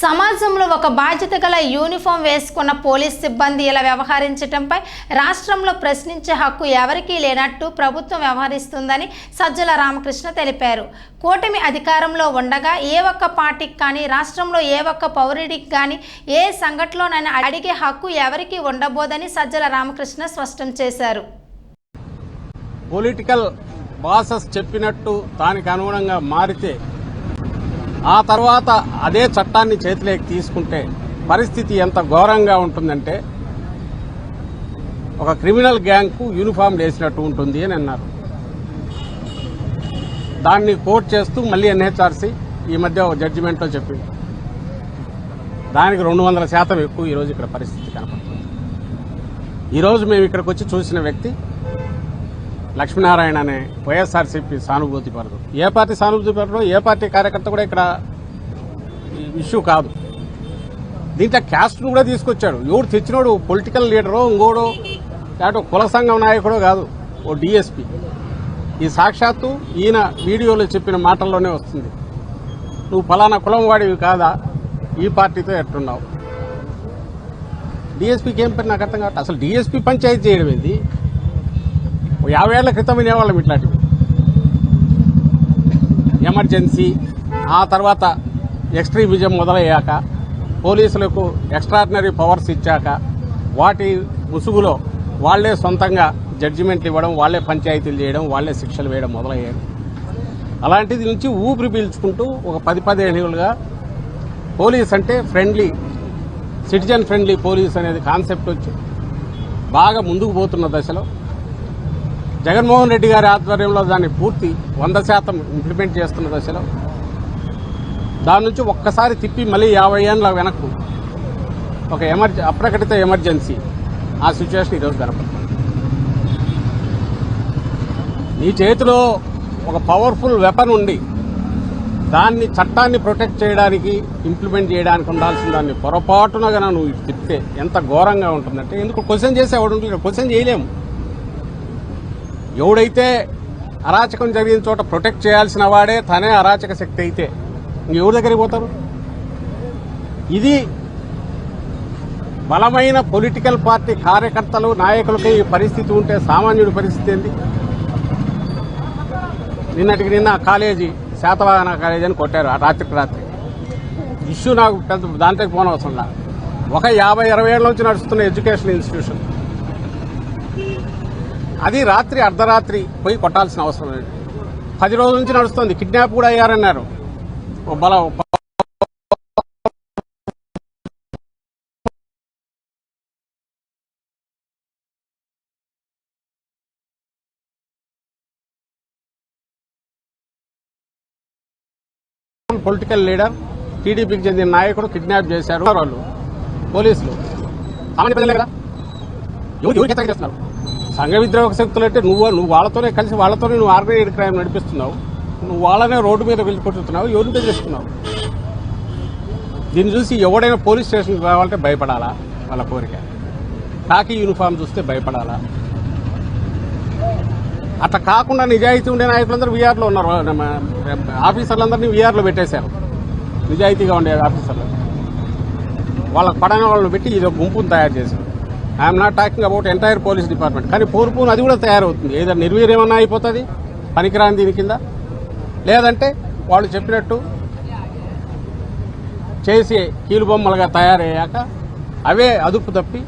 సమాజంలో ఒక బాధ్యత గల యూనిఫామ్ వేసుకున్న పోలీస్ సిబ్బంది ఇలా వ్యవహరించడంపై రాష్ట్రంలో ప్రశ్నించే హక్కు ఎవరికీ లేనట్టు ప్రభుత్వం వ్యవహరిస్తుందని సజ్జల రామకృష్ణ తెలిపారు. కూటమి అధికారంలో ఉండగా ఏ ఒక్క పార్టీకి కానీ రాష్ట్రంలో ఏ ఒక్క పౌరుడికి కానీ ఏ సంఘటనలోనైనా అడిగే హక్కు ఎవరికీ ఉండబోదని సజ్జల రామకృష్ణ స్పష్టం చేశారు. పొలిటికల్ బాసస్ చెప్పినట్టు దానికి అనుగుణంగా మారితే ఆ తర్వాత అదే చట్టాన్ని చేతిలోకి తీసుకుంటే పరిస్థితి ఎంత ఘోరంగా ఉంటుందంటే ఒక క్రిమినల్ గ్యాంగ్కు యూనిఫామ్ వేసినట్టు ఉంటుంది అని అన్నారు. దాన్ని కోర్ట్ చేస్తూ మళ్ళీ ఎన్హెచ్ఆర్సీ ఈ మధ్య ఒక జడ్జిమెంట్లో చెప్పింది. దానికి రెండు వందల శాతం ఎక్కువ ఈరోజు ఇక్కడ పరిస్థితి కనపడుతుంది. ఈరోజు మేము ఇక్కడికి వచ్చి చూసిన వ్యక్తి లక్ష్మీనారాయణ అనే వైఎస్ఆర్సీపీ సానుభూతి పరదు ఏ పార్టీ సానుభూతి పరదో ఏ పార్టీ కార్యకర్త కూడా ఇక్కడ ఇష్యూ కాదు. దీంట్లో క్యాస్ట్ను కూడా తీసుకొచ్చాడు. ఎవడు తెచ్చినోడు పొలిటికల్ లీడరో ఇంకోడు లేకపోతే కుల సంఘం నాయకుడో కాదు ఓ డిఎస్పీ. ఈ సాక్షాత్తు ఈయన వీడియోలో చెప్పిన మాటల్లోనే వస్తుంది. నువ్వు ఫలానా కులం వాడివి కాదా? ఈ పార్టీతో ఎట్టున్నావు? డిఎస్పీకి ఏం పని నాకు అర్థం కాబట్టి అసలు డిఎస్పీ పంచాయతీ చేయడం ఏంది యాభై ఏళ్ళ క్రితం వినేవాళ్ళం ఇట్లాంటివి. ఎమర్జెన్సీ ఆ తర్వాత ఎక్స్ట్రీమిజం మొదలయ్యాక పోలీసులకు ఎక్స్ట్రాడినరీ పవర్స్ ఇచ్చాక వాటి ముసుగులో వాళ్ళే సొంతంగా జడ్జిమెంట్లు ఇవ్వడం వాళ్ళే పంచాయతీలు చేయడం వాళ్ళే శిక్షలు వేయడం మొదలయ్యాయి. అలాంటిది నుంచి ఊపిరి పీల్చుకుంటూ ఒక పది పదిహేనులుగా పోలీస్ అంటే ఫ్రెండ్లీ సిటిజన్ ఫ్రెండ్లీ పోలీస్ అనేది కాన్సెప్ట్ వచ్చి బాగా ముందుకు పోతున్న దశలో జగన్మోహన్ రెడ్డి గారి ఆధ్వర్యంలో దాన్ని పూర్తి వంద శాతం ఇంప్లిమెంట్ చేస్తున్న దశలో దాని నుంచి ఒక్కసారి తిప్పి మళ్ళీ యాభై ఏళ్ళ వెనక్కు ఒక ఎమర్జె అప్రకటిత ఎమర్జెన్సీ ఆ సిచ్యువేషన్ ఈరోజు కనపడుతుంది నీ చేతిలో ఒక పవర్ఫుల్ వెపన్ ఉండి దాన్ని చట్టాన్ని ప్రొటెక్ట్ చేయడానికి ఇంప్లిమెంట్ చేయడానికి ఉండాల్సిన దాన్ని పొరపాటున గన నువ్వు తిప్పితే ఎంత ఘోరంగా ఉంటుందంటే ఎందుకు? క్వశ్చన్ చేసేవాడు ఎవడు క్వశ్చన్ చేయలేము. ఎవడైతే అరాచకం జరిగిన చోట ప్రొటెక్ట్ చేయాల్సిన వాడే తనే అరాచక శక్తి అయితే. ఇంకెవరి దగ్గరికి పోతారు? ఇది బలమైన పొలిటికల్ పార్టీ కార్యకర్తలు నాయకులకి ఈ పరిస్థితి ఉంటే సామాన్యుడి పరిస్థితి ఏంది? నిన్నటికి నిన్న కాలేజీ శాతవాహన కాలేజీ అని కొట్టారు ఆ రాత్రికి రాత్రి. ఇష్యూ నాకు పెద్ద దాంట్లోకి పోనవసరం లేదు ఒక యాభై ఇరవై ఏళ్ళ నుంచి నడుస్తున్న ఎడ్యుకేషన్ ఇన్స్టిట్యూషన్ అది రాత్రి అర్ధరాత్రి పోయి కొట్టాల్సిన అవసరం లేదు. పది రోజుల నుంచి నడుస్తుంది. కిడ్నాప్ కూడా అయ్యారన్నారు. బల పొలిటికల్ లీడర్ టీడీపీకి చెందిన నాయకుడు కిడ్నాప్ చేశారు. వాళ్ళు పోలీసులు. సామాన్య ప్రజలే కదా? ఎవరు చేస్తున్నారు సంఘ విద్రోహక శక్తులు అంటే నువ్వు నువ్వు వాళ్ళతోనే కలిసి వాళ్ళతోనే నువ్వు ఆర్గనైజ్డ్ క్రైమ్ నడిపిస్తున్నావు. నువ్వు వాళ్ళనే రోడ్డు మీద వెళ్ళిపోతున్నావు ఎవరిని బెదిరిస్తున్నావు దీన్ని చూసి ఎవడైనా పోలీస్ స్టేషన్కి రావాలంటే భయపడాలా? వాళ్ళ కోరిక. కాకి యూనిఫామ్ చూస్తే భయపడాలా? అట్లా కాకుండా నిజాయితీ ఉండే నాయకులందరూ వీఆర్లో ఉన్నారు. ఆఫీసర్లందరినీ వీఆర్లో పెట్టేశారు. నిజాయితీగా ఉండే ఆఫీసర్లు. వాళ్ళకి పడని వాళ్ళని పెట్టి ఇది గుంపును తయారు చేశారు. I'm not talking about entire police department కానీ పూర్పును అది కూడా తయారవుతుంది. ఏదో నిర్వీర్యమన్నా అయిపోతుంది? పనికిరాని దీని కింద? లేదంటే వాళ్ళు చెప్పినట్టు చేసి కీలుబొమ్మలుగా తయారయ్యాక అవే అదుపు తప్పి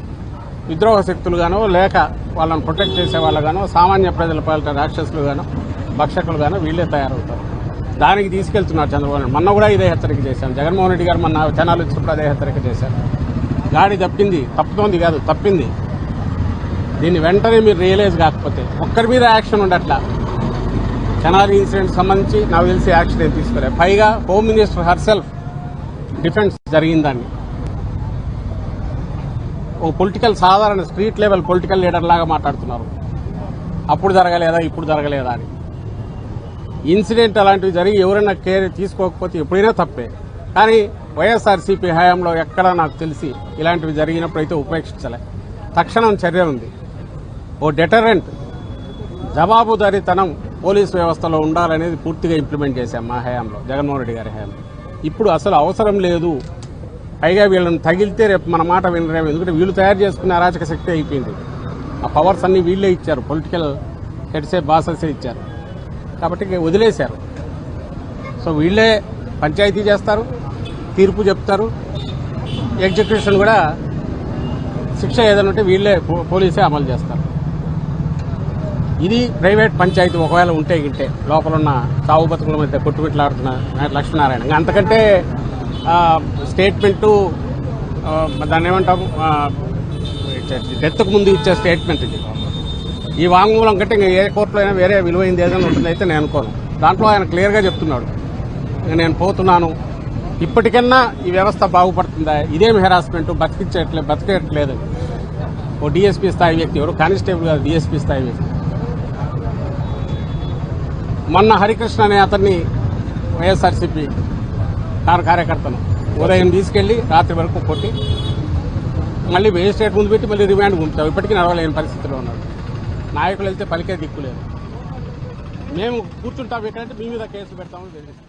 విద్రోహ శక్తులుగానో లేక వాళ్ళని ప్రొటెక్ట్ చేసే వాళ్ళగానో సామాన్య ప్రజల పాలిట రాక్షసులుగానో భక్షకులుగానో వీళ్ళే తయారవుతారు. దానికి తీసుకెళ్తున్నారు చంద్రబాబు నాయుడు. మొన్న కూడా ఇదే హెచ్చరిక చేశాను జగన్మోహన్ రెడ్డి గారు మొన్న జనాలు వచ్చినప్పుడు అదే హెచ్చరిక చేశారు. గాడి తప్పింది తప్పుతోంది కాదు తప్పింది. దీన్ని వెంటనే మీరు రియలైజ్ కాకపోతే ఒక్కరి మీద యాక్షన్ ఉండట్లా. కెనాల్ ఇన్సిడెంట్ సంబంధించి నాకు తెలిసి యాక్షన్ ఏం తీసుకోలేదు పైగా హోమ్ మినిస్టర్ హర్సెల్ఫ్ డిఫెన్స్ జరిగిందాన్ని ఓ పొలిటికల్ సాధారణ స్ట్రీట్ లెవెల్ పొలిటికల్ లీడర్ లాగా మాట్లాడుతున్నారు. అప్పుడు జరగలేదా ఇప్పుడు జరగలేదా అని. ఇన్సిడెంట్ అలాంటివి జరిగి ఎవరైనా కేర్ తీసుకోకపోతే ఎప్పుడైనా తప్పే. కానీ వైఎస్ఆర్సీపీ హయాంలో ఎక్కడ నాకు తెలిసి ఇలాంటివి జరిగినప్పుడు అయితే ఉపేక్షించలే. తక్షణం చర్య ఉంది. ఓ డెటరెంట్ జవాబుదారీతనం పోలీస్ వ్యవస్థలో ఉండాలనేది పూర్తిగా ఇంప్లిమెంట్ చేశాం మా హయాంలో జగన్మోహన్ రెడ్డి గారి హయాంలో. ఇప్పుడు అసలు అవసరం లేదు. పైగా వీళ్ళని తగిలితే రేపు మన మాట వినరేమో ఎందుకంటే వీళ్ళు తయారు చేసుకునే అరాచక శక్తి అయిపోయింది. ఆ పవర్స్ అన్నీ వీళ్ళే ఇచ్చారు. పొలిటికల్ హెడ్సే బాసెసే ఇచ్చారు. కాబట్టి వదిలేశారు. సో వీళ్ళే పంచాయతీ చేస్తారు. తీర్పు చెప్తారు. ఎగ్జిక్యూషన్ కూడా శిక్ష ఏదైనా ఉంటే వీళ్ళే పో- పోలీసే అమలు చేస్తారు. ఇది ప్రైవేట్ పంచాయతీ ఒకవేళ ఉంటే గింటే లోపల ఉన్న సాగు బతుకుల మధ్య కొట్టుమిట్లాడుతున్న లక్ష్మీనారాయణ. అంతకంటే స్టేట్మెంటు దాన్ని ఏమంటాము? డెత్కు ముందు ఇచ్చే స్టేట్మెంట్ ఇది. ఈ వాంగ్మూలం కంటే ఇంకా ఏ కోర్టులో అయినా వేరే విలువైంది ఏదైనా ఉంటుందైతే నేను అనుకోను. దాంట్లో ఆయన క్లియర్గా చెప్తున్నాడు. ఇంక నేను పోతున్నాను. ఇప్పటికన్నా ఈ వ్యవస్థ బాగుపడుతుందా? ఇదేమి హెరాస్మెంట్ బతికించట్లేదు బతికేయట్లేదు ఓ డిఎస్పీ స్థాయి వ్యక్తి ఎవరు? కానిస్టేబుల్ కాదు డిఎస్పీ స్థాయి వ్యక్తి. మొన్న హరికృష్ణ అనే అతన్ని వైఎస్ఆర్సీపీ కార్ కార్యకర్తను ఉదయం తీసుకెళ్ళి రాత్రి వరకు కొట్టి మళ్ళీ మేజిస్ట్రేట్ ముందు పెట్టి మళ్ళీ రిమాండ్ పంపుతాం ఇప్పటికీ నడవలేని పరిస్థితిలో ఉన్నాడు. నాయకులు వెళ్తే పలికే దిక్కులేదు మేము కూర్చుంటాం ఎక్కడంటే మీ మీద కేసు పెడతామని తెలియదు